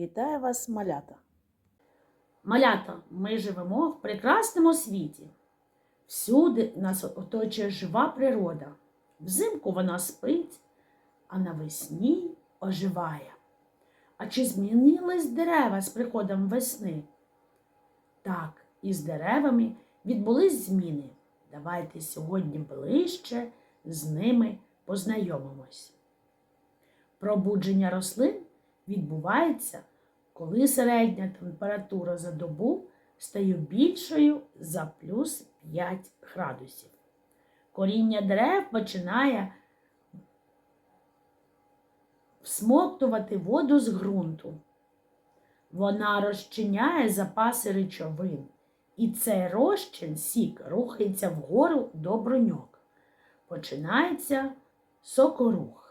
Вітаю вас, малята! Малята, ми живемо в прекрасному світі. Всюди нас оточує жива природа. Взимку вона спить, а навесні оживає. А чи змінились дерева з приходом весни? Так, із деревами відбулись зміни. Давайте сьогодні ближче з ними познайомимось. Пробудження рослин відбувається, коли середня температура за добу стає більшою за плюс 5 градусів. Коріння дерев починає всмоктувати воду з ґрунту. Вона розчиняє запаси речовин, і цей розчин сік рухається вгору до бруньок. Починається сокорух.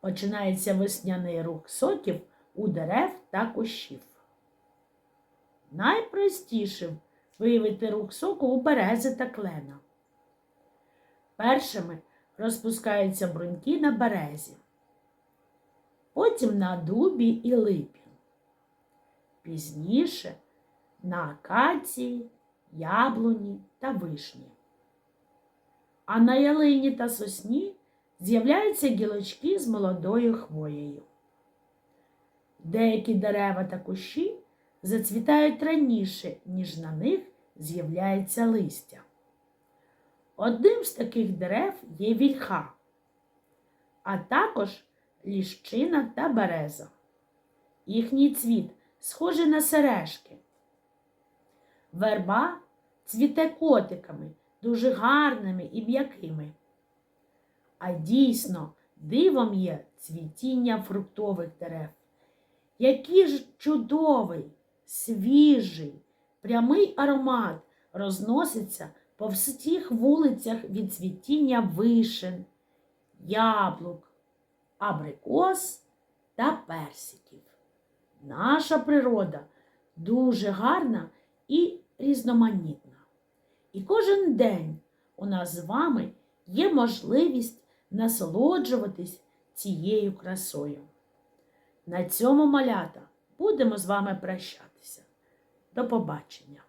Починається весняний рух соків у дерев та кущів. Найпростіше виявити рух соку у берези та клена. Першими розпускаються бруньки на березі, потім на дубі і липі. Пізніше на акації, яблуні та вишні. А на ялині та сосні з'являються гілочки з молодою хвоєю. Деякі дерева та кущі зацвітають раніше, ніж на них з'являється листя. Одним з таких дерев є вільха, а також ліщина та береза. Їхній цвіт схожий на сережки. Верба цвіте котиками, дуже гарними і м'якими. А дійсно, дивом є цвітіння фруктових дерев. Який ж чудовий, свіжий, прямий аромат розноситься по всіх вулицях від цвітіння вишен, яблук, абрикос та персиків. Наша природа дуже гарна і різноманітна. І кожен день у нас з вами є можливість насолоджуватись цією красою. На цьому малята будемо з вами прощатися. До побачення!